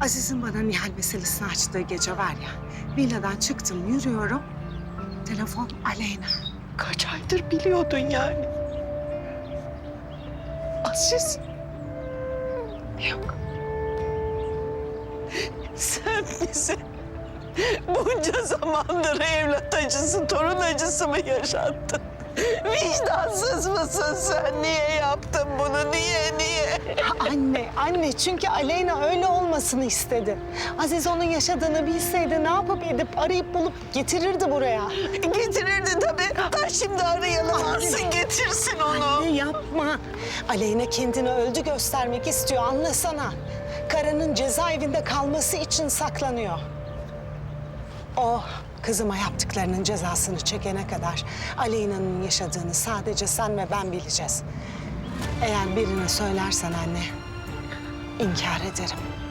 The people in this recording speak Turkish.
Aziz'in bana Nihal meselesini açtığı gece var ya. Villadan çıktım, yürüyorum. Telefon Aleyna. Kaç aydır biliyordun yani? Aziz. Yok. Sen bize bunca zamandır evlat acısı, torun acısı mı yaşattın? Vicdansız mısın sen? Niye yaptın bunu? Anne, anne çünkü Aleyna öyle olmasını istedi. Aziz onun yaşadığını bilseydi ne yapıp edip arayıp bulup getirirdi buraya. Getirirdi tabii. Ha şimdi arayalım, alsın getirsin onu. Anne yapma. Aleyna kendini öldü göstermek istiyor anlasana. Karının cezaevinde kalması için saklanıyor. O kızıma yaptıklarının cezasını çekene kadar Aleyna'nın yaşadığını sadece sen ve ben bileceğiz. Eğer birine söylersen anne, inkar ederim.